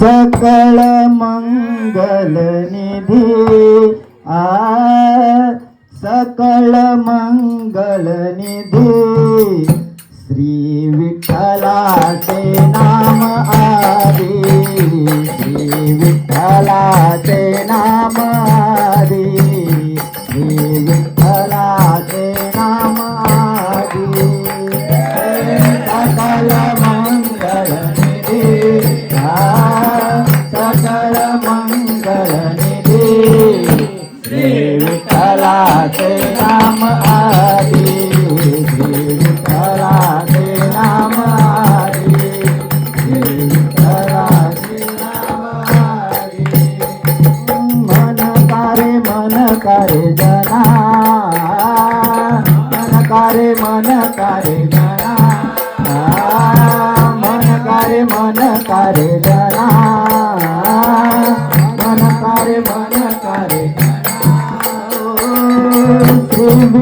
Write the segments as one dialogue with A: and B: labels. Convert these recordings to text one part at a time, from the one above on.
A: सकळ मंगल निधी आ सकळ मंगल निधी। श्री विठ्ठलाचे नाम आदी। श्री विठ्ठलाचे नाम आदी। श्री विठ्ठला राम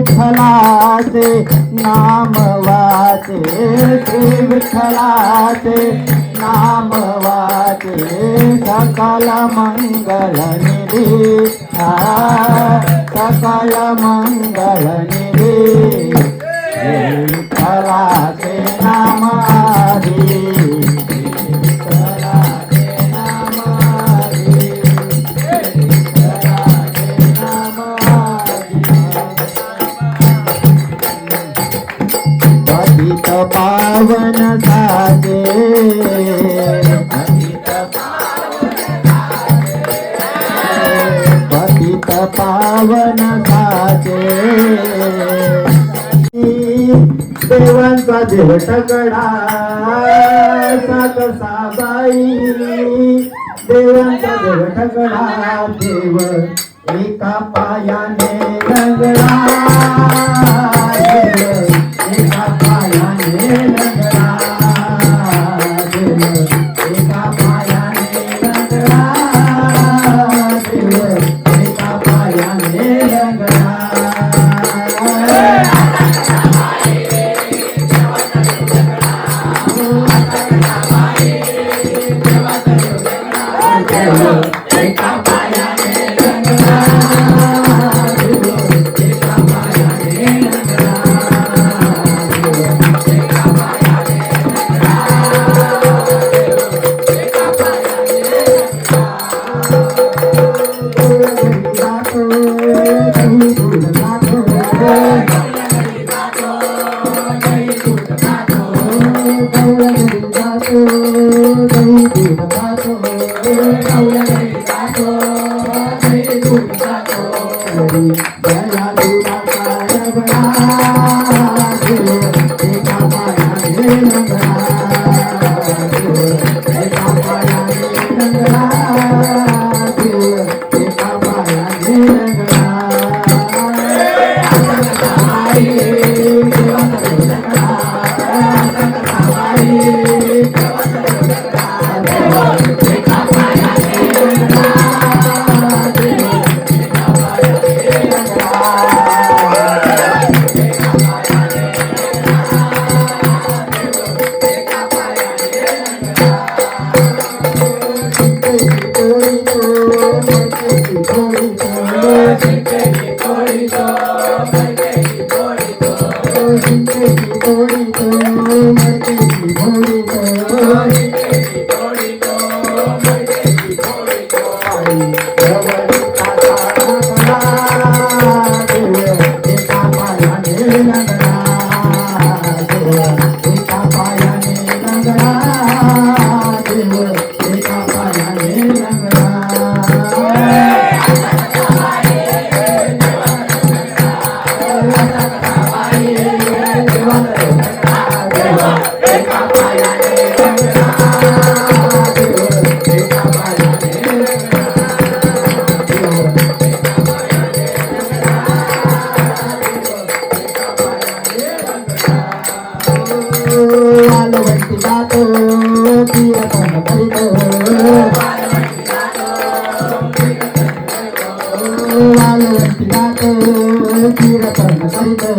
A: विठलाते नाम वाते श्री विठलाते नाम वाते सकल मंगल निधि सकल मंगल निधि विठलाते नाम आदि। पावन साजे पतित पावन साजे देवांचा देव टकडा सात साबाई देवांचा देव टकडा देव एका पायाने लंगडा Thank you. నాతో తీర పరమ సంతో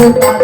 A: Bye.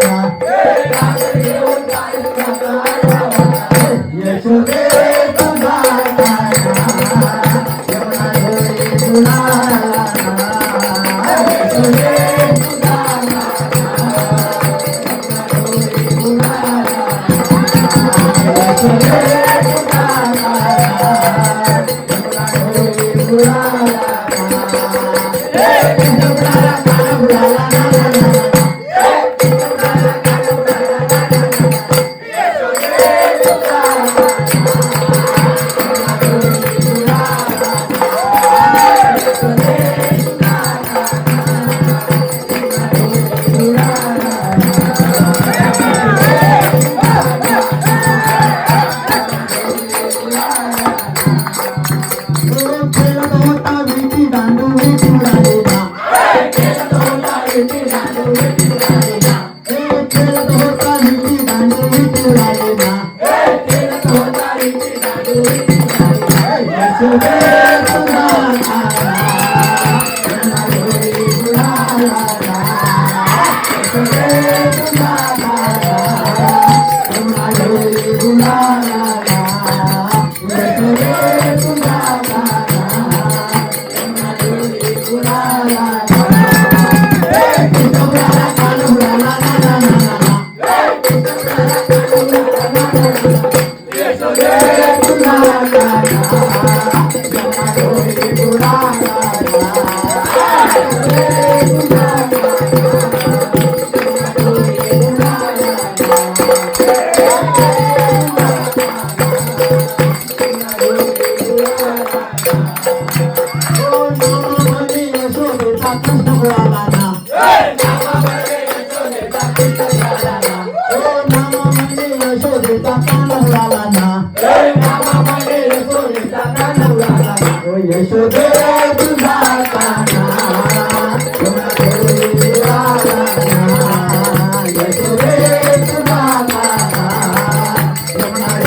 A: Hey, that's okay.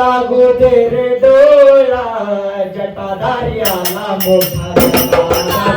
A: लागू दे रे डोळा जटाधारी आला मोठा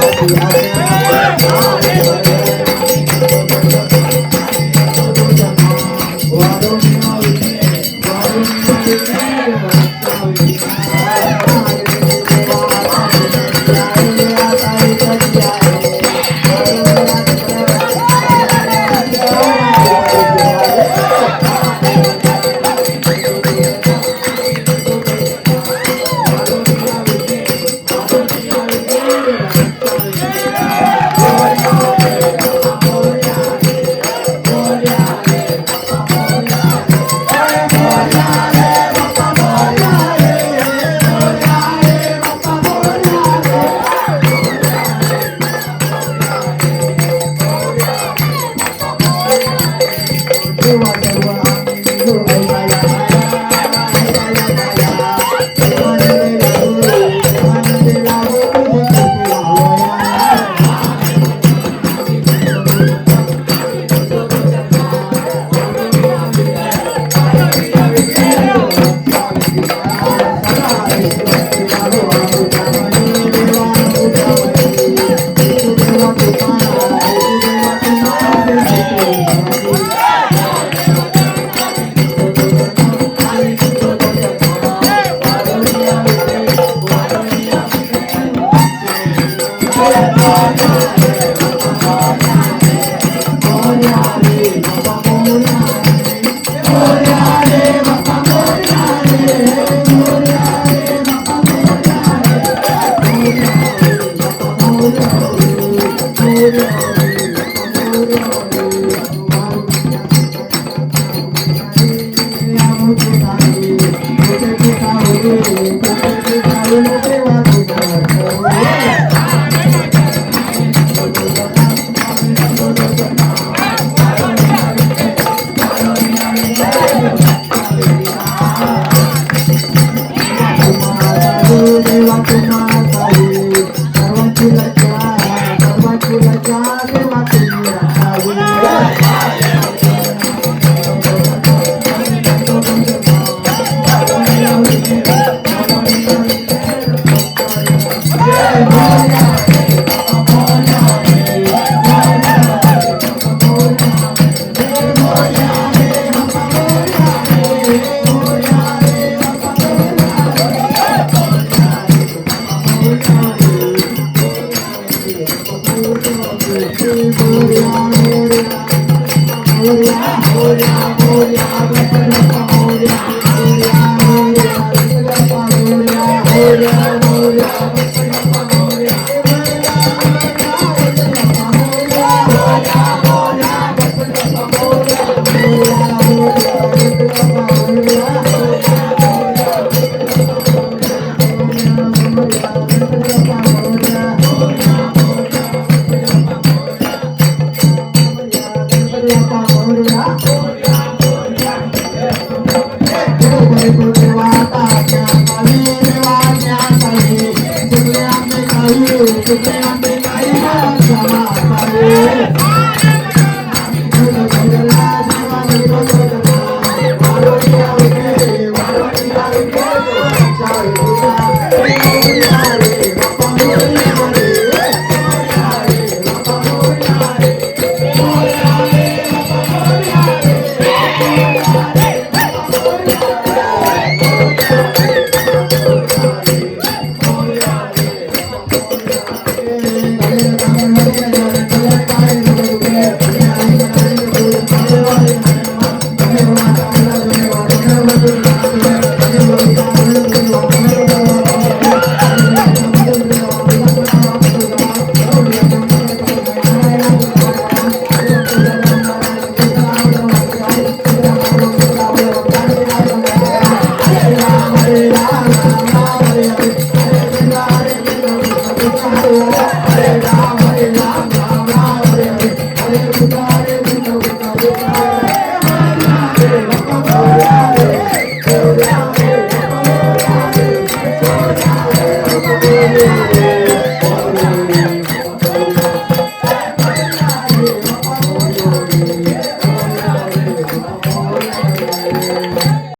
A: Grazie. trời ơi